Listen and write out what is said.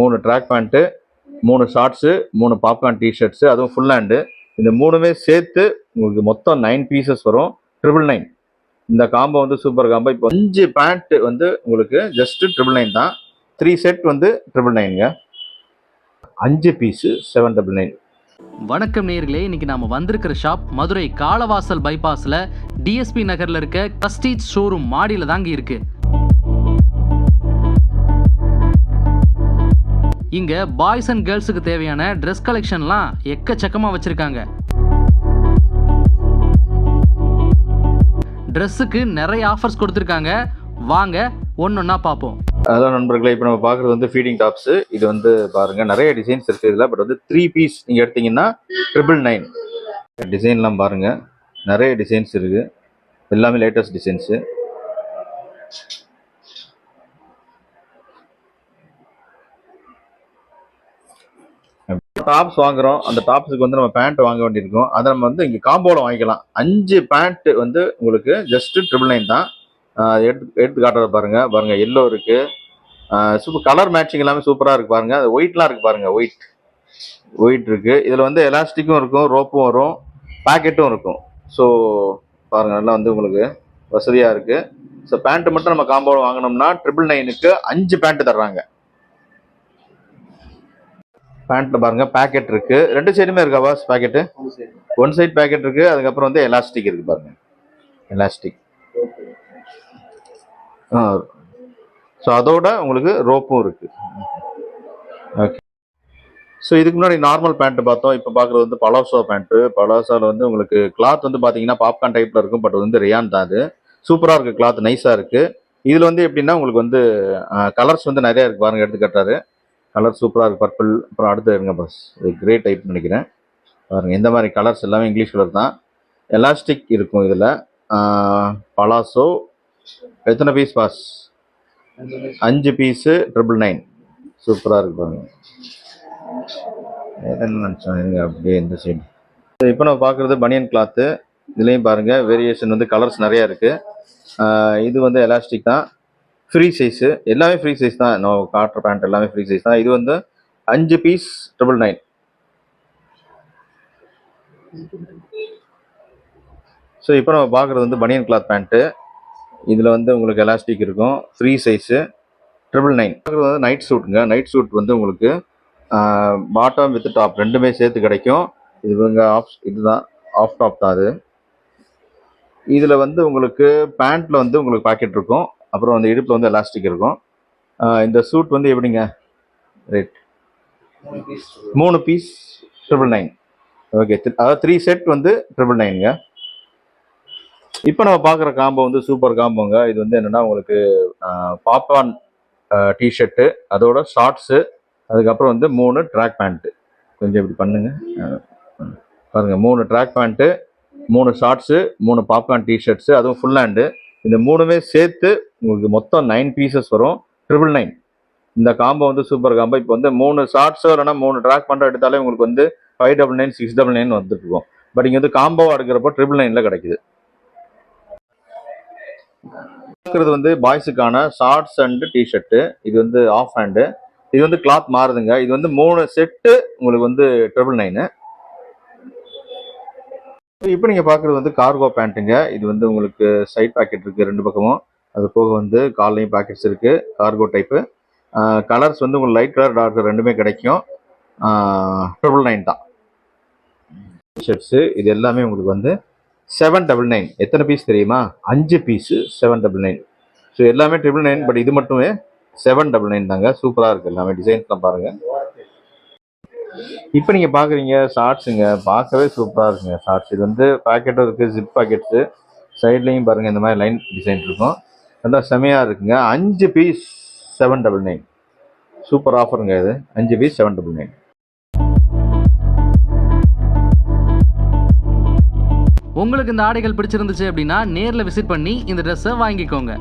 மூணு track pant மூணு shorts மூணு பாப்கார்ன் டிஷர்ட்ஸு அதுவும் ஃபுல் ஹேண்டு இந்த மூணுமே சேர்த்து உங்களுக்கு மொத்தம் நைன் பீசஸ் வரும். ட்ரிபிள் நைன் இந்த காம்போ வந்து சூப்பர் காம்போ இப்போ அஞ்சு பேண்ட்டு வந்து உங்களுக்கு ஜஸ்ட்டு ட்ரிபிள் நைன் தான். த்ரீ செட் வந்து ட்ரிபிள் நைனுங்க அஞ்சு பீஸு செவன் டபுள் நைன் வணக்கம் நேர்களே இன்னைக்கு நாம வந்திருக்கிற ஷாப் மதுரை காளவாசல் பைபாஸ்ல டிஎஸ்பி நகர்ல இருக்க பிரஸ்டீஜ் ஷோரூம் மாடியில தாங்க இருக்கு. இங்கே பாய்ஸ் அண்ட் கேர்ள்ஸுக்கு தேவையான ட்ரெஸ் கலெக்ஷன்லாம் எக்கச்சக்கமாக வச்சுருக்காங்க. ட்ரெஸ்ஸுக்கு நிறைய ஆஃபர்ஸ் கொடுத்துருக்காங்க. வாங்க ஒன்றுன்னா பார்ப்போம் அதான் நண்பர்களே இப்போ நம்ம பார்க்குறது வந்து ஃபீடிங் டாப்ஸு இது வந்து பாருங்கள் நிறைய டிசைன்ஸ் இருக்குது இதில் பட் வந்து த்ரீ பீஸ் நீங்கள் எடுத்தீங்கன்னா ட்ரிபிள் நைன் டிசைன்லாம் பாருங்க நிறைய டிசைன்ஸ் இருக்குது எல்லாமே லேட்டஸ்ட் டிசைன்ஸு டாப்ஸ் வாங்குறோம். அந்த டாப்ஸுக்கு வந்து நம்ம பேண்ட் வாங்க வேண்டியிருக்கும். அதை நம்ம வந்து இங்கே காம்போவில் வாங்கிக்கலாம். அஞ்சு பேண்ட் வந்து உங்களுக்கு ஜஸ்ட் ட்ரிபிள் நைன் தான். எடுத்து எடுத்து காட்டுறத பாருங்கள் பாருங்கள் எல்லோ இருக்குது சூப்பர் கலர் மேட்சிங் எல்லாமே சூப்பராக இருக்குது பாருங்கள் அது ஒயிட்லாம் இருக்குது பாருங்கள் ஒயிட் ஒயிட் இருக்குது இதில் வந்து எலாஸ்டிக்கும் இருக்கும் ரோப்பும் வரும் பாக்கெட்டும் இருக்கும். ஸோ பாருங்கள் நல்லா வந்து உங்களுக்கு வசதியாக இருக்குது ஸோ பேண்ட்டு மட்டும் நம்ம காம்போவில் வாங்கினோம்னா ட்ரிபிள் நைனுக்கு அஞ்சு பேண்ட்டு தர்றாங்க. பேண்ட்ல பாருங்க பாக்கெட் இருக்கு. ரெண்டு சைடுமே இருக்கா boss pocket one side pocket இருக்கு அதுக்கப்புறம் வந்து எலாஸ்டிக் இருக்கு பாருங்க. எலாஸ்டிக் ஆ ஸோ அதோட உங்களுக்கு ரோப்பும் இருக்கு. ஓகே ஸோ இதுக்கு முன்னாடி நார்மல் பேண்ட் பார்த்தோம். இப்போ பார்க்குறது வந்து பலாசோ பேண்ட்டு பலாசோவில் வந்து உங்களுக்கு கிளாத் வந்து பார்த்தீங்கன்னா பாப்கார்ன் டைப்பில் இருக்கும் பட் வந்து ரியான் தான் அது. சூப்பராக இருக்குது கிளாத் நைஸாக இருக்குது இதில் வந்து எப்படின்னா உங்களுக்கு வந்து கலர்ஸ் வந்து நிறையா இருக்குது பாருங்க எடுத்துக்காட்டாரு கலர் சூப்பராக இருக்குது பர்பிள் அப்புறம் அடுத்து இருங்க பஸ் இது கிரே டைப் நினைக்கிறேன். பாருங்கள் இந்த மாதிரி கலர்ஸ் எல்லாமே இங்கிலீஷ் கலர் தான். எலாஸ்டிக் இருக்கும் இதில். பலாசோ எத்தனை பீஸ் பாஸ் அஞ்சு பீஸு ட்ரிபிள் நைன் சூப்பராக இருக்கு பாருங்க. வேற என்ன நினச்சோம்? இருங்க அப்படியே இந்த சைடு இப்போ நம்ம பார்க்குறது பனியன் கிளாத்து இதுலேயும் பாருங்கள் வேரியேஷன் வந்து கலர்ஸ் நிறையா இருக்குது இது வந்து எலாஸ்டிக் தான். ஃப்ரீ சைஸு எல்லாமே ஃப்ரீ சைஸ் தான். நான் காட்டுற பேண்ட் எல்லாமே ஃப்ரீ சைஸ் தான். இது வந்து அஞ்சு பீஸ் ட்ரிபிள் நைன் ஸோ இப்போ நம்ம பார்க்குறது வந்து பனியன் கிளாத் பேண்ட்டு இதில் வந்து உங்களுக்கு எலாஸ்டிக் இருக்கும். ஃப்ரீ சைஸு ட்ரிபிள் நைன் பார்க்குறது வந்து நைட் சூட்டுங்க நைட் சூட் வந்து உங்களுக்கு பாட்டம் வித் டாப் ரெண்டுமே சேர்த்து கிடைக்கும். இது இவங்க ஆஃப் இதுதான். ஆஃப் டாப் தான் அது. இதில் வந்து உங்களுக்கு பேண்ட்டில் வந்து உங்களுக்கு பாக்கெட் இருக்கும். அப்புறம் அந்த இடுப்பில் வந்து எலாஸ்டிக் இருக்கும். இந்த சூட் வந்து எப்படிங்க? ரேட் மூணு பீஸ் ட்ரிபிள் நைன் ஓகே அதாவது த்ரீ செட் வந்து ட்ரிபிள் நைனுங்க இப்போ நம்ம பார்க்குற காம்போ வந்து சூப்பர் காம்போங்க இது வந்து என்னென்னா உங்களுக்கு பாப்கார்ன் டிஷர்ட்டு அதோட ஷார்ட்ஸு அதுக்கப்புறம் வந்து மூணு ட்ராக் பேண்ட்டு கொஞ்சம் இப்படி பண்ணுங்க. பாருங்கள் மூணு ட்ராக் பேண்ட்டு மூணு ஷார்ட்ஸு மூணு பாப்கார்ன் டிஷர்ட்ஸு அதுவும் ஃபுல் ஹேண்டு இந்த மூணுமே சேர்த்து உங்களுக்கு மொத்தம் நைன் பீசஸ் வரும். ட்ரிபிள் நைன் இந்த காம்போ வந்து சூப்பர் காம்போ இப்போ வந்து மூணு ஷார்ட்ஸோ இல்லைனா மூணு ட்ராக் பண்ணுற எடுத்தாலே உங்களுக்கு வந்து five double nine six double nine வந்துட்டுருக்கும் but இங்கே வந்து காம்போவாக எடுக்கிறப்போ ட்ரிபிள் நைனில் கிடைக்குது. இருக்கிறது வந்து பாய்ஸுக்கான ஷார்ட்ஸ் அண்டு டிஷர்ட்டு இது வந்து ஆஃப் ஹேண்டு இது வந்து கிளாத் மாறுதுங்க. இது வந்து மூணு செட்டு உங்களுக்கு வந்து ட்ரிபிள் நைனு இப்போ நீங்கள் பார்க்குறது வந்து கார்கோ பேண்ட்டுங்க இது வந்து உங்களுக்கு சைட் பாக்கெட் இருக்குது ரெண்டு பக்கமும். அது போக வந்து கால்லையும் பாக்கெட்ஸ் இருக்குது கார்கோ டைப்பு கலர்ஸ் வந்து உங்களுக்கு லைட் கலர் டார்க் ரெண்டுமே கிடைக்கும். ட்ரிபிள் நைன் தான். ஷர்ட்ஸு இது எல்லாமே உங்களுக்கு வந்து செவன் டபுள் நைன் எத்தனை பீஸ் தெரியுமா? அஞ்சு piece seven double nine so எல்லாமே ட்ரிபிள் நைன் பட் இது மட்டுமே செவன் டபுள் நைன் தாங்க. சூப்பராக இருக்குது எல்லாமே. டிசைன்ஸ்லாம் பாருங்கள் இப்போ நீங்கள் பார்க்குறீங்க ஷார்ட்ஸுங்க பார்க்கவே சூப்பராக இருக்குங்க ஷார்ட்ஸ் இது வந்து பாக்கெட்டும் இருக்குது ஜிப் பாக்கெட்ஸு சைட்லேயும் பாருங்கள் இந்த மாதிரி லைன் டிசைன் இருக்கும். நல்லா செமையாக இருக்குங்க. அஞ்சு piece seven double nine super ஆஃபருங்க இது. அஞ்சு பீஸ் செவன் டபுள் நைன் உங்களுக்கு இந்த ஆடைகள் பிடிச்சிருந்துச்சு அப்படின்னா நேரில் விசிட் பண்ணி இந்த ட்ரெஸ்ஸை வாங்கிக்கோங்க.